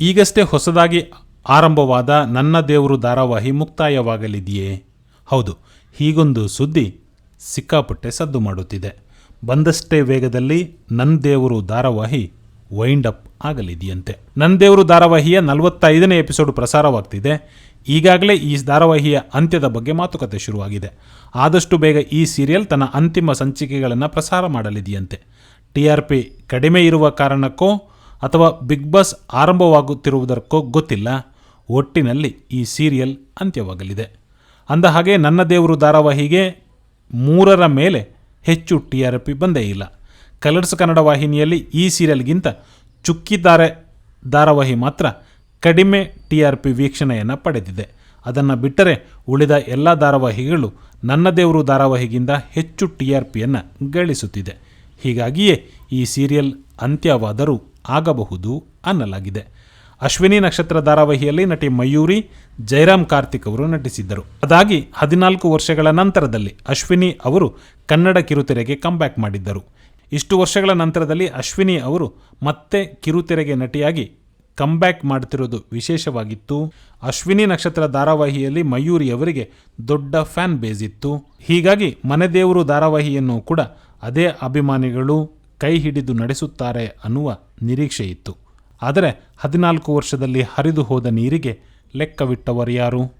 ಈಗಷ್ಟೇ ಹೊಸದಾಗಿ ಆರಂಭವಾದ ನನ್ನ ದೇವರು ಧಾರಾವಾಹಿ ಮುಕ್ತಾಯವಾಗಲಿದೆಯೇ? ಹೌದು, ಹೀಗೊಂದು ಸುದ್ದಿ ಸಿಕ್ಕಾಪಟ್ಟೆ ಸದ್ದು ಮಾಡುತ್ತಿದೆ. ಬಂದಷ್ಟೇ ವೇಗದಲ್ಲಿ ನನ್ನ ದೇವರು ಧಾರಾವಾಹಿ ವೈಂಡ್ ಅಪ್ ಆಗಲಿದೆಯಂತೆ. ನನ್ನ ದೇವರು ಧಾರಾವಾಹಿಯ ನಲವತ್ತೈದನೇ ಎಪಿಸೋಡ್ ಪ್ರಸಾರವಾಗ್ತಿದೆ. ಈಗಾಗಲೇ ಈ ಧಾರಾವಾಹಿಯ ಅಂತ್ಯದ ಬಗ್ಗೆ ಮಾತುಕತೆ ಶುರುವಾಗಿದೆ. ಆದಷ್ಟು ಬೇಗ ಈ ಸೀರಿಯಲ್ ತನ್ನ ಅಂತಿಮ ಸಂಚಿಕೆಗಳನ್ನು ಪ್ರಸಾರ ಮಾಡಲಿದೆಯಂತೆ. ಟಿ ಆರ್ ಪಿ ಕಡಿಮೆ ಇರುವ ಕಾರಣಕ್ಕೋ ಅಥವಾ ಬಿಗ್ ಬಾಸ್ ಆರಂಭವಾಗುತ್ತಿರುವುದಕ್ಕೋ ಗೊತ್ತಿಲ್ಲ. ಒಟ್ಟಿನಲ್ಲಿ ಈ ಸೀರಿಯಲ್ ಅಂತ್ಯವಾಗಲಿದೆ. ಅಂದ ಹಾಗೆ ನನ್ನ ದೇವರು ಧಾರಾವಾಹಿಗೆ ಮೂರರ ಮೇಲೆ ಹೆಚ್ಚು ಟಿ ಆರ್ ಪಿ ಬಂದೇ ಇಲ್ಲ. ಕಲರ್ಸ್ ಕನ್ನಡ ವಾಹಿನಿಯಲ್ಲಿ ಈ ಸೀರಿಯಲ್ಗಿಂತ ಚುಕ್ಕಿದ್ದಾರೆ ಧಾರಾವಾಹಿ ಮಾತ್ರ ಕಡಿಮೆ ಟಿ ಆರ್ ಪಿ ವೀಕ್ಷಣೆಯನ್ನು ಪಡೆದಿದೆ. ಅದನ್ನು ಬಿಟ್ಟರೆ ಉಳಿದ ಎಲ್ಲ ಧಾರಾವಾಹಿಗಳು ನನ್ನ ದೇವರು ಧಾರಾವಾಹಿಗಿಂತ ಹೆಚ್ಚು ಟಿ ಆರ್ ಪಿಯನ್ನು ಗಳಿಸುತ್ತಿದೆ. ಹೀಗಾಗಿಯೇ ಈ ಸೀರಿಯಲ್ ಅಂತ್ಯವಾದರೂ ಆಗಬಹುದು ಅನ್ನಲಾಗಿದೆ. ಅಶ್ವಿನಿ ನಕ್ಷತ್ರ ಧಾರಾವಾಹಿಯಲ್ಲಿ ನಟಿ ಮಯೂರಿ ಜಯರಾಮ್ ಕಾರ್ತಿಕ್ ಅವರು ನಟಿಸಿದ್ದರು. ಅದಾಗಿ ಹದಿನಾಲ್ಕು ವರ್ಷಗಳ ನಂತರದಲ್ಲಿ ಅಶ್ವಿನಿ ಅವರು ಕನ್ನಡ ಕಿರುತೆರೆಗೆ ಕಂಬ್ಯಾಕ್ ಮಾಡಿದ್ದರು. ಇಷ್ಟು ವರ್ಷಗಳ ನಂತರದಲ್ಲಿ ಅಶ್ವಿನಿ ಅವರು ಮತ್ತೆ ಕಿರುತೆರೆಗೆ ನಟಿಯಾಗಿ ಕಂಬ್ಯಾಕ್ ಮಾಡುತ್ತಿರುವುದು ವಿಶೇಷವಾಗಿತ್ತು. ಅಶ್ವಿನಿ ನಕ್ಷತ್ರ ಧಾರಾವಾಹಿಯಲ್ಲಿ ಮಯೂರಿ ಅವರಿಗೆ ದೊಡ್ಡ ಫ್ಯಾನ್ ಬೇಸ್ ಇತ್ತು. ಹೀಗಾಗಿ ಮನೆದೇವರು ಧಾರಾವಾಹಿಯನ್ನು ಕೂಡ ಅದೇ ಅಭಿಮಾನಿಗಳು ಕೈ ಹಿಡಿದು ನಡೆಸುತ್ತಾರೆ ಅನ್ನುವ ನಿರೀಕ್ಷೆ ಇತ್ತು ಆದರೆ ಹದಿನಾಲ್ಕು ವರ್ಷದಲ್ಲಿ ಹರಿದು ಹೋದ ನೀರಿಗೆ ಲೆಕ್ಕವಿಟ್ಟವರು ಯಾರು?